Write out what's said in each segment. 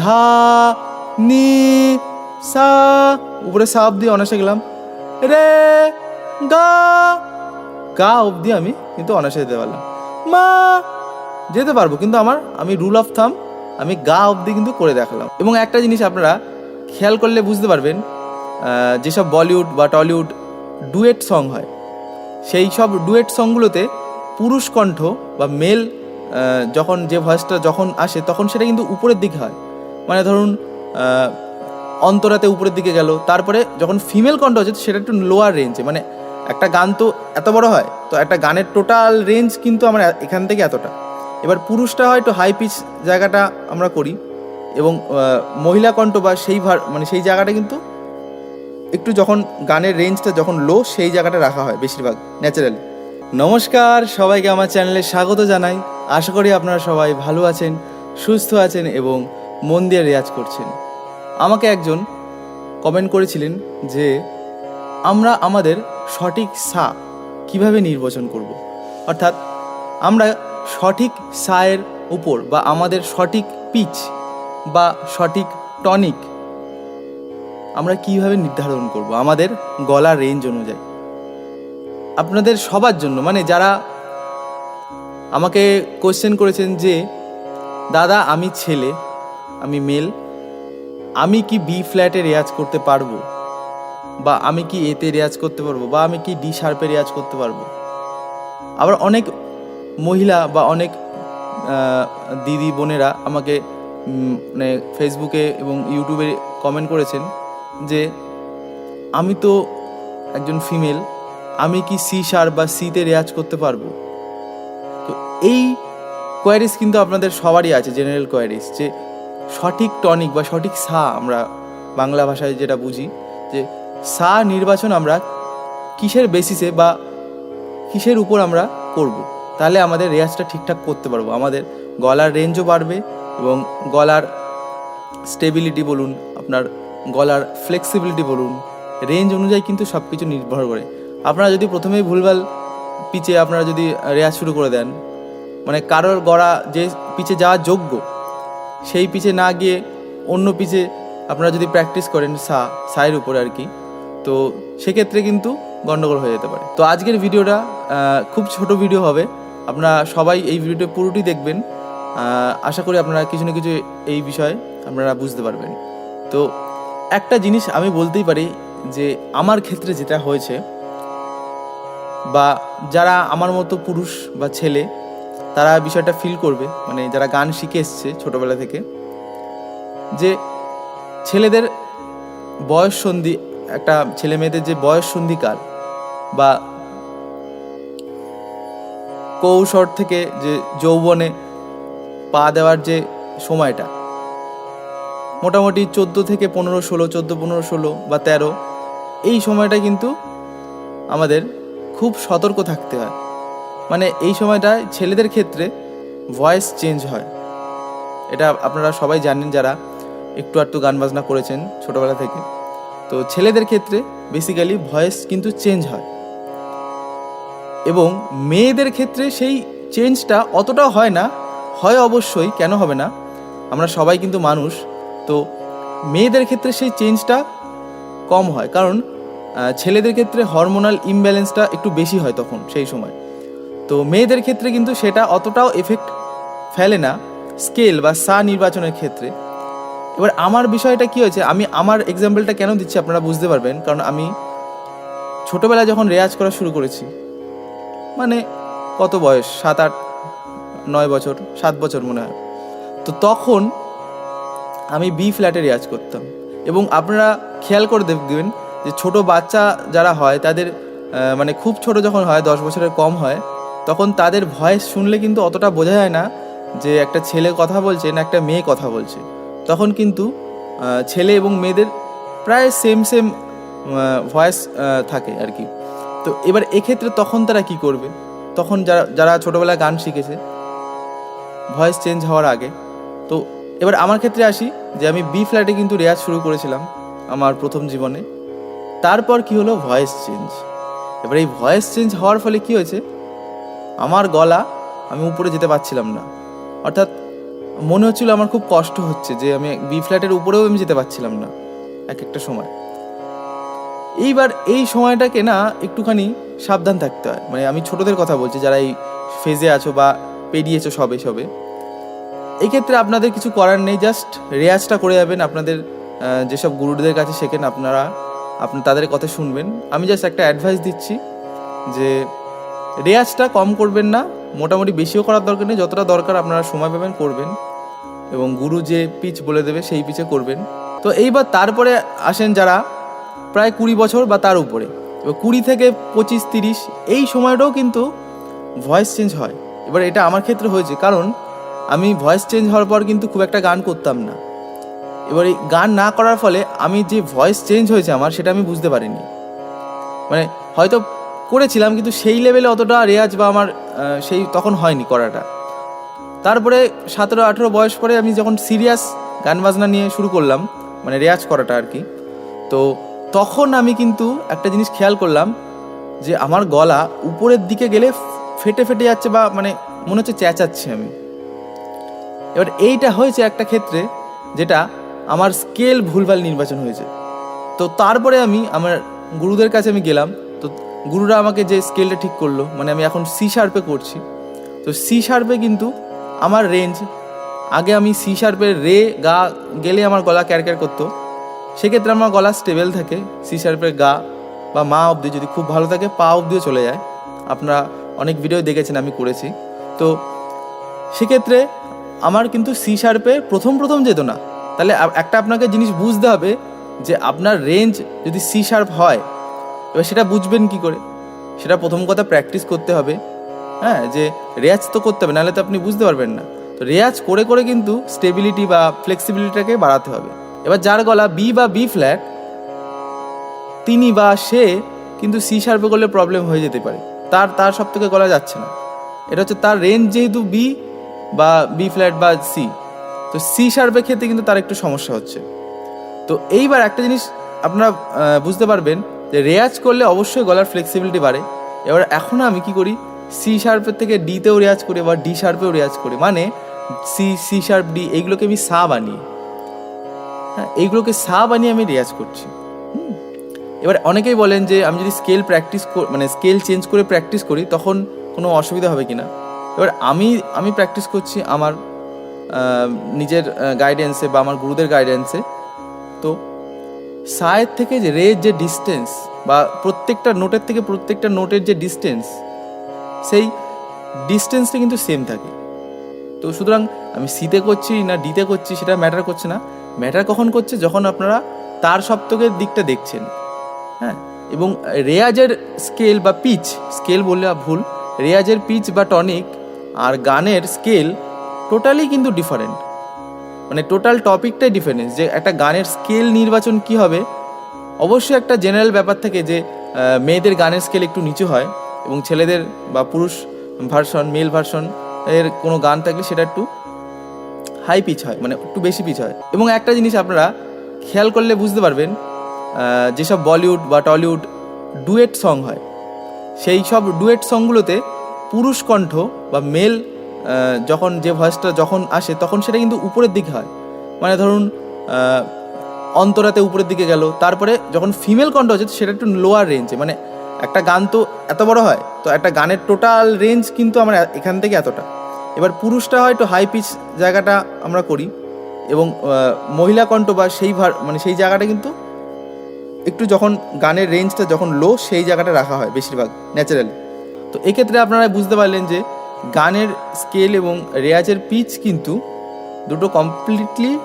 ধা নি সা উপরে সা অবধি অনাসে গেলাম। রে, গা। গা অবধি আমি কিন্তু অনাসে যেতে পারলাম। মা, যেতে পারব, কিন্তু আমার, আমি রুল অফ থাম আমি গা অবধি কিন্তু করে দেখালাম। এবং একটা জিনিস আপনারা খেয়াল করলে বুঝতে পারবেন যেসব বলিউড বা টলিউড ডুয়েট সং হয়, সেই সব ডুয়েট সংগুলোতে পুরুষ কণ্ঠ বা মেল যখন যে ভয়েসটা যখন আসে, তখন সেটা কিন্তু উপরের দিকে হয়। মানে ধরুন অন্তরাতে উপরের দিকে গেল, তারপরে যখন ফিমেল কণ্ঠ হচ্ছে, সেটা একটু লোয়ার রেঞ্জে মানে একটা গান তো এত বড় হয়, তো একটা গানের টোটাল রেঞ্জ কিন্তু আমার এখান থেকে এতটা। এবার পুরুষটা হয়তো হাই পিচ জায়গাটা আমরা করি, এবং মহিলা কণ্ঠ বা সেই ভার মানে সেই জায়গাটা কিন্তু একটু যখন গানের রেঞ্জটা যখন লো সেই জায়গাটা রাখা হয় বেশিরভাগ ন্যাচারালি নমস্কার, সবাইকে আমার চ্যানেলে স্বাগত জানাই। আশা করি আপনারা সবাই ভালো আছেন, সুস্থ আছেন, এবং মন দিয়ে রেয়াজ করছেন। আমাকে একজন কমেন্ট করেছিলেন যে, আমরা আমাদের সঠিক সা কীভাবে নির্বাচন করব। অর্থাৎ, আমরা সঠিক সায়ের উপর বা আমাদের সঠিক পিচ বা সঠিক টনিক আমরা কীভাবে নির্ধারণ করব? আমাদের গলার রেঞ্জ অনুযায়ী। আপনাদের সবার জন্য মানে যারা আমাকে কোশ্চেন করেছেন যে, দাদা, আমি ছেলে। আমি মেল, আমি কি বি ফ্ল্যাটে রেয়াজ করতে পারব? বা আমি কি এতে রেয়াজ করতে পারব? বা আমি কি ডি শার্পে রেয়াজ করতে পারব? আবার অনেক মহিলা বা অনেক দিদি বোনেরা আমাকে মানে ফেসবুকে এবং ইউটিউবে কমেন্ট করেছেন যে, আমি তো একজন ফিমেল, আমি কি সি শার্প বা সিতে রেয়াজ করতে পারব? তো এই কোয়ারিজ কিন্তু আপনাদের সবারই আছে জেনারেল কোয়ারিজ যে সঠিক টনিক বা সঠিক সা আমরা বাংলা ভাষায় যেটা বুঝি, যে সা নির্বাচন আমরা কিসের বেসিসে বা কিসের উপর আমরা করব? তাহলে আমাদের রেয়াজটা ঠিকঠাক করতে পারব। আমাদের গলার রেঞ্জও বাড়বে এবং গলার স্টেবিলিটি বলুন, আপনার গলার ফ্লেক্সিবিলিটি বলুন রেঞ্জ অনুযায়ী কিন্তু সব কিছু নির্ভর করে। আপনারা যদি প্রথমেই ভুলভাল পিচে আপনারা যদি রেয়াজ শুরু করে দেন মানে কারোর গড়া যে পিচে যাওয়ার যোগ্য সেই পিচে না গিয়ে অন্য পিচে আপনারা যদি প্র্যাকটিস করেন সা, সায়ের উপরে আর কি, তো সেক্ষেত্রে কিন্তু গন্ডগোল হয়ে যেতে পারে। তো আজকের ভিডিওটা খুব ছোট ভিডিও হবে। আপনারা সবাই এই ভিডিওটা পুরোটি দেখবেন। আশা করি আপনারা কিছু না কিছু এই বিষয়ে আপনারা বুঝতে পারবেন। তো একটা জিনিস আমি বলতেই পারি যে, আমার ক্ষেত্রে যেটা হয়েছে বা যারা আমার মতো পুরুষ বা ছেলে তারা বিষয়টা ফিল করবে মানে যারা গান শিখে এসছে ছোটোবেলা থেকে, যে ছেলেদের বয়স সন্ধি, একটা ছেলে মেয়েদের যে বয়স সন্ধিকাল বা কৌশর থেকে যে যৌবনে পা দেওয়ার যে সময়টা, মোটামুটি চোদ্দ থেকে পনেরো, ষোলো, চোদ্দ, পনেরো, ষোলো বা তেরো, এই সময়টা কিন্তু আমাদের খুব সতর্ক থাকতে হয়। মানে এই সময়টায় ছেলেদের ক্ষেত্রে ভয়েস চেঞ্জ হয়। এটা আপনারা সবাই জানেন যারা একটু আধটু গান বাজনা করেছেন ছোটোবেলা থেকে। তো ছেলেদের ক্ষেত্রে বেসিক্যালি ভয়েস কিন্তু চেঞ্জ হয়। এবং মেয়েদের ক্ষেত্রে সেই চেঞ্জটা অতটাও হয় না, হয় অবশ্যই, কেন হবে না? আমরা সবাই কিন্তু মানুষ, তো মেয়েদের ক্ষেত্রে সেই চেঞ্জটা কম হয়। কারণ ছেলেদের ক্ষেত্রে হরমোনাল ইমব্যালেন্সটা একটু বেশি হয় তখন, সেই সময়। তো মেয়েদের ক্ষেত্রে কিন্তু সেটা অতটাও এফেক্ট ফেলে না। স্কেল বা সা নির্বাচনের ক্ষেত্রে। এবার আমার বিষয়টা কি হয়েছে, আমি আমার এক্সাম্পলটা কেন দিচ্ছি আপনারা বুঝতে পারবেন। কারণ আমি ছোটোবেলায় যখন রেয়াজ করা শুরু করেছি মানে কত বয়স? সাত আট, নয় বছর, সাত বছর মনে হয়। তো তখন আমি বি ফ্ল্যাটে রেয়াজ করতাম। এবং আপনারা খেয়াল করে দেখবেন যে ছোট বাচ্চা যারা হয়, তাদের মানে খুব ছোট যখন হয়, দশ বছরের কম হয় তখন তাদের ভয়েস শুনলে কিন্তু অতটা বোঝা যায় না যে একটা ছেলে কথা বলছে না একটা মেয়ে কথা বলছে। তখন কিন্তু ছেলে এবং মেয়েদের প্রায় সেম সেম ভয়েস থাকে আর কি। তো এবার এক্ষেত্রে তখন তারা কি করবে? তখন যারা যারা ছোটোবেলায় গান শিখেছে ভয়েস চেঞ্জ হওয়ার আগে। তো এবার আমার ক্ষেত্রে আসি যে আমি বি ফ্ল্যাটে কিন্তু রেয়াজ শুরু করেছিলাম আমার প্রথম জীবনে। তারপর কি হলো? ভয়েস চেঞ্জ এবার এই ভয়েস চেঞ্জ হওয়ার ফলে কি হয়েছে? আমার গলা আমি উপরে যেতে পারছিলাম না। অর্থাৎ মনে হচ্ছিল আমার খুব কষ্ট হচ্ছে যে আমি বি ফ্ল্যাটের উপরেও আমি যেতে পারছিলাম না এক একটা সময়। এইবার এই সময়টাকে না একটুখানি সাবধান থাকতে হয়। মানে আমি ছোটদের কথা বলছি, যারা এই ফেজে আছো বা পেরিয়েছো সবে সবে। এই ক্ষেত্রে আপনাদের কিছু করার নেই জাস্ট রেয়াজটা করে যাবেন। আপনাদের যেসব গুরুদের কাছে শেখেন আপনারা, আপনি, তাদের কথা শুনবেন। আমি জাস্ট একটা অ্যাডভাইস দিচ্ছি যে রেয়াজটা কম করবেন না, মোটামুটি বেশিও করার দরকার নেই, যতটা দরকার আপনারা সময় পাবেন করবেন। এবং গুরু যে পিচ বলে দেবে সেই পিচে করবেন। তো এইবার তারপরে আসেন যারা প্রায় কুড়ি বছর বা তার উপরে। এবার কুড়ি থেকে পঁচিশ, তিরিশ, এই সময়টাও কিন্তু ভয়েস চেঞ্জ হয়। এবার এটা আমার ক্ষেত্রে হয়েছে, কারণ আমি ভয়েস চেঞ্জ হওয়ার পর কিন্তু খুব একটা গান করতাম না। এবার এই গান না করার ফলে আমি যে ভয়েস চেঞ্জ হয়েছে আমার, সেটা আমি বুঝতে পারিনি। মানে হয়তো করেছিলাম, কিন্তু সেই লেভেলে অতটা রেয়াজ বা আমার সেই তখন হয়নি করাটা। তারপরে সতেরো, আঠেরো বয়স পরে আমি যখন সিরিয়াস গান বাজনা নিয়ে শুরু করলাম মানে রেয়াজ করাটা আর কি, তো তখন আমি কিন্তু একটা জিনিস খেয়াল করলাম যে আমার গলা উপরের দিকে গেলে ফেটে ফেটে যাচ্ছে বা মানে মনে হচ্ছে চেঁচাচ্ছি আমি। এবার এইটা হয়েছে একটা ক্ষেত্রে যেটা আমার স্কেল ভুলভাল নির্বাচন হয়েছে। তো তারপরে আমি, আমার গুরুদের কাছে আমি গেলাম গুরুরা আমাকে যে স্কেলটা ঠিক করল মানে আমি এখন সি শার্পে করছি। তো সি শার্পে কিন্তু আমার রেঞ্জ আগে আমি সি শার্পের রে, গা গেলে আমার গলা ক্যারক্যার করতো। সেক্ষেত্রে আমার গলা স্টেবেল থাকে সি শার্পের গা বা মা অবধি যদি খুব ভালো থাকে, পা অবধিও চলে যায়। আপনারা অনেক ভিডিও দেখেছেন, আমি করেছি। তো সেক্ষেত্রে আমার কিন্তু সি শার্পে প্রথম প্রথম যেত না তাহলে একটা আপনাকে জিনিস বুঝতে হবে যে আপনার রেঞ্জ যদি সি শার্প হয় এবার সেটা বুঝবেন কি করে? সেটা প্রথম কথা প্র্যাকটিস করতে হবে। হ্যাঁ যে রেয়াজ তো করতে হবে, নাহলে তো আপনি বুঝতে পারবেন না। তো রেয়াজ করে করে কিন্তু স্টেবিলিটি বা ফ্লেক্সিবিলিটিটাকে বাড়াতে হবে। এবার যার গলা বি বা বি ফ্ল্যাট তিনি বা সে কিন্তু সি শার্পে করলে প্রবলেম হয়ে যেতে পারে। তার তার সব থেকে গলা যাচ্ছে না। এটা হচ্ছে তার রেঞ্জ যেহেতু বি বা বি ফ্ল্যাট বা সি তো সি শার্পের ক্ষেত্রে কিন্তু তার একটু সমস্যা হচ্ছে। তো এইবার একটা জিনিস আপনারা বুঝতে পারবেন যে রেয়াজ করলে অবশ্যই গলার ফ্লেক্সিবিলিটি বাড়ে। এবার এখন আমি কি করি? সি শার্পের থেকে ডিতেও রেয়াজ করি বা ডি শার্পেও রেয়াজ করি। মানে সি সি শার্প ডি এইগুলোকে আমি সা বানিয়ে। হ্যাঁ এইগুলোকে সা বানিয়ে আমি রেয়াজ করছি। এবার অনেকেই বলেন যে, আমি যদি স্কেল প্র্যাকটিস মানে স্কেল চেঞ্জ করে প্র্যাকটিস করি, তখন কোনো অসুবিধা হবে কি না এবার আমি আমি প্র্যাকটিস করছি আমার নিজের গাইডেন্সে বা আমার গুরুদের গাইডেন্সে তো সায়ের থেকে যে রের যে ডিস্টেন্স বা প্রত্যেকটা নোটের থেকে প্রত্যেকটা নোটের যে ডিস্টেন্স, সেই ডিস্টেন্সটা কিন্তু সেম থাকে। তো সুতরাং আমি সিতে করছি না ডিতে করছি সেটা ম্যাটার করছে না। ম্যাটার কখন করছে? যখন আপনারা তার সপ্তকের দিকটা দেখছেন। হ্যাঁ? এবং রেয়াজের স্কেল বা পিচ স্কেল বললে ভুল, রেয়াজের পিচ বা টনিক আর গানের স্কেল টোটালি কিন্তু ডিফারেন্ট মানে টোটাল টপিকটাই ডিফারেন্স যে একটা গানের স্কেল নির্বাচন কি হবে? অবশ্যই একটা জেনারেল ব্যাপার থাকে যে মেয়েদের গানের স্কেল একটু নিচু হয় এবং ছেলেদের বা পুরুষ ভার্সন মেল ভার্সন এর কোনো গান থাকলে সেটা একটু হাই পিচ হয় মানে একটু বেশি পিচ হয়। এবং একটা জিনিস আপনারা খেয়াল করলে বুঝতে পারবেন যেসব বলিউড বা টলিউড ডুয়েট সং হয়, সেই সব ডুয়েট সংগুলোতে পুরুষ কণ্ঠ বা মেল যখন যে ভয়েসটা যখন আসে, তখন সেটা কিন্তু উপরের দিকে হয়। মানে ধরুন অন্তরাতে উপরের দিকে গেল, তারপরে যখন ফিমেল কণ্ঠ হচ্ছে, সেটা একটু লোয়ার রেঞ্জে মানে একটা গান তো এত বড় হয়, তো একটা গানের টোটাল রেঞ্জ কিন্তু আমরা এখান থেকে এতটা। এবার পুরুষটা হয়তো হাই পিচ জায়গাটা আমরা করি, এবং মহিলা কণ্ঠ বা সেই ভার মানে সেই জায়গাটা কিন্তু একটু যখন গানের রেঞ্জটা যখন লো সেই জায়গাটা রাখা হয় বেশিরভাগ ন্যাচারালি তো এক্ষেত্রে আপনারা বুঝতে পারলেন যে গানের স্কেল এবং রেয়াজের পিচ কিন্তু দুটো কমপ্লিটলি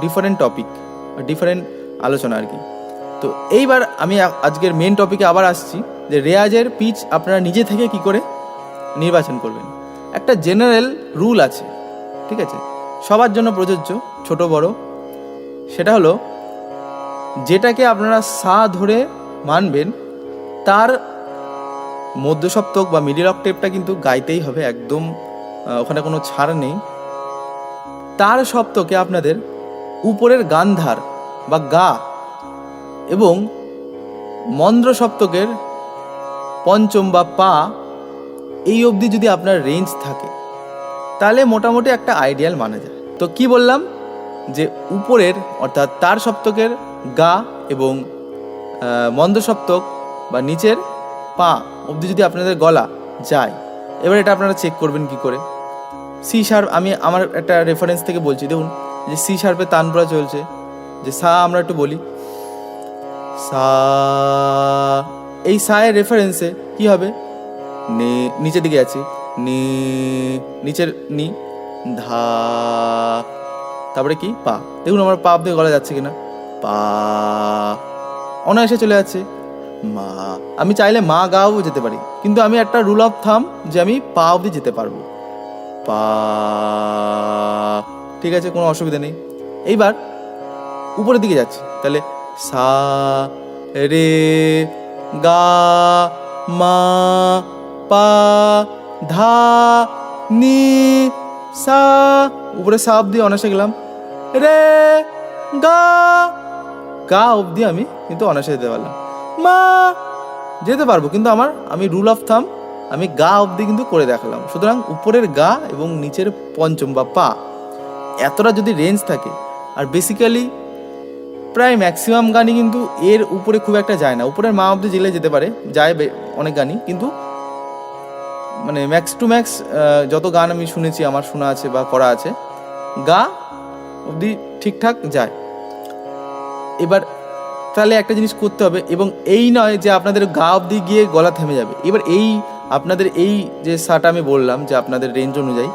ডিফারেন্ট টপিক ডিফারেন্ট আলোচনা আর কি। তো এইবার আমি আজকের মেন টপিকে আবার আসছি যে রেয়াজের পিচ আপনারা নিজে থেকে কি করে নির্বাচন করবেন। একটা জেনারেল রুল আছে, ঠিক আছে? সবার জন্য প্রযোজ্য, ছোট, বড়। সেটা হলো, যেটাকে আপনারা সা ধরে মানবেন, তার মধ্য সপ্তক বা মিডিল অক্টেভটা কিন্তু গাইতেই হবে, একদম ওখানে কোনো ছাড় নেই। তার সপ্তকে আপনাদের উপরের গান্ধার বা গা এবং মন্দ্র সপ্তকের পঞ্চম বা পা, এই অবধি যদি আপনার রেঞ্জ থাকে, তাহলে মোটামুটি একটা আইডিয়াল মানা যায়। তো কি বললাম? যে উপরের, অর্থাৎ তার সপ্তকের গা এবং মন্দ সপ্তক বা নিচের পা অবধি যদি আপনাদের গলা যায়, এবার এটা আপনারা চেক করবেন কি করে। সি শার্প আমি আমার একটা রেফারেন্স থেকে বলছি, দেখুন, যে সি শার্পে তানপুরা চলছে, যে সা আমরা একটু বলি। সা, এই সায়ের রেফারেন্সে কি হবে? নিচের দিকে আছে। নি, নিচের, নি, ধা, তারপরে কি? পা। দেখুন আমার পা অব্দি গলা যাচ্ছে কিনা। পা, অনায়াসে চলে যাচ্ছে। মা, আমি চাইলে মা গাও যেতে পারি, কিন্তু আমি একটা রুল অফ থাম যে আমি পা অবধি যেতে পারব। পা, ঠিক আছে, কোনো অসুবিধা নেই। এইবার উপরের দিকে যাচ্ছি, তাহলে সা, রে, গা, মা, পা, ধা, নি, সা, উপরে সা অব্দি অনায়াসে গেলাম। রে, গা গা অবধি আমি কিন্তু অনায়াসে যেতে পারলাম। মা। যেতে পারব, কিন্তু আমার, আমি রুল অফ থাম আমি গা অবধি কিন্তু করে দেখালাম। সুতরাং উপরের গা এবং নিচের পঞ্চম বা পা, এতটা যদি রেঞ্জ থাকে, আর বেসিক্যালি প্রায় ম্যাক্সিমাম গানই কিন্তু এর উপরে খুব একটা যায় না। উপরের মা অব্দি জেলে যেতে পারে, যায় অনেক গানই, কিন্তু মানে ম্যাক্স টু ম্যাক্স যত গান আমি শুনেছি, আমার শোনা আছে বা করা আছে, গা অবধি ঠিকঠাক যায়। এবার তাহলে একটা জিনিস করতে হবে এবং এই নয় যে আপনাদের গা অবধি গিয়ে গলা থেমে যাবে। এবার এই আপনাদের এই যে সাটা আমি বললাম যে আপনাদের রেঞ্জ অনুযায়ী,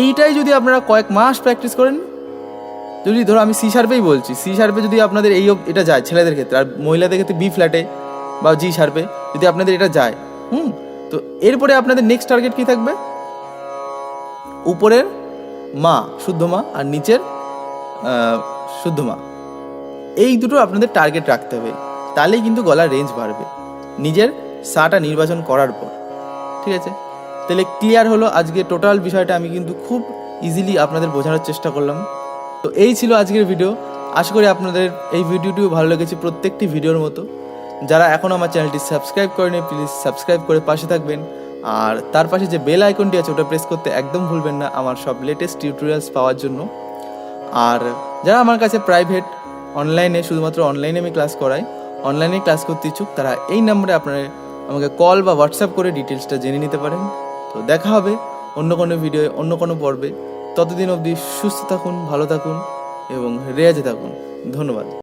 এইটাই যদি আপনারা কয়েক মাস প্র্যাকটিস করেন, যদি ধরো আমি সি শার্পেই বলছি সি শার্পে যদি আপনাদের এই এটা যায় ছেলেদের ক্ষেত্রে, আর মহিলাদের ক্ষেত্রে বি ফ্ল্যাটে বা জি শার্পে যদি আপনাদের এটা যায়, হুম? তো এরপরে আপনাদের নেক্সট টার্গেট কি থাকবে? উপরের মা, শুদ্ধ মা, আর নিচের শুদ্ধ মা। এই দুটো আপনাদের টার্গেট রাখতে হবে। তাহলেই কিন্তু গলার রেঞ্জ বাড়বে। নিজের সাটা নির্বাচন করার পর। ঠিক আছে? তাহলে ক্লিয়ার হলো আজকে টোটাল বিষয়টা আমি কিন্তু খুব ইজিলি আপনাদের বোঝানোর চেষ্টা করলাম। তো এই ছিল আজকের ভিডিও আশা করি আপনাদের এই ভিডিওটিও ভালো লেগেছে প্রত্যেকটি ভিডিওর মতো। যারা এখন আমার চ্যানেলটি সাবস্ক্রাইব করেনি প্লিজ সাবস্ক্রাইব করে পাশে থাকবেন। আর তার পাশে যে বেল আইকনটি আছে, ওটা প্রেস করতে একদম ভুলবেন না আমার সব লেটেস্ট টিউটোরিয়ালস পাওয়ার জন্য। আর যারা আমার কাছে প্রাইভেট অনলাইনে শুধুমাত্র অনলাইনে আমি ক্লাস করাই। অনলাইনে ক্লাস করতে ইচ্ছুক, তারা এই নম্বরে আপনারা আমাকে কল বা হোয়াটসঅ্যাপ করে ডিটেলসটা জেনে নিতে পারেন। তো দেখা হবে অন্য কোনো ভিডিও অন্য কোনো পর্বে। ততদিন অবধি সুস্থ থাকুন, ভালো থাকুন এবং রেয়াজে থাকুন। ধন্যবাদ।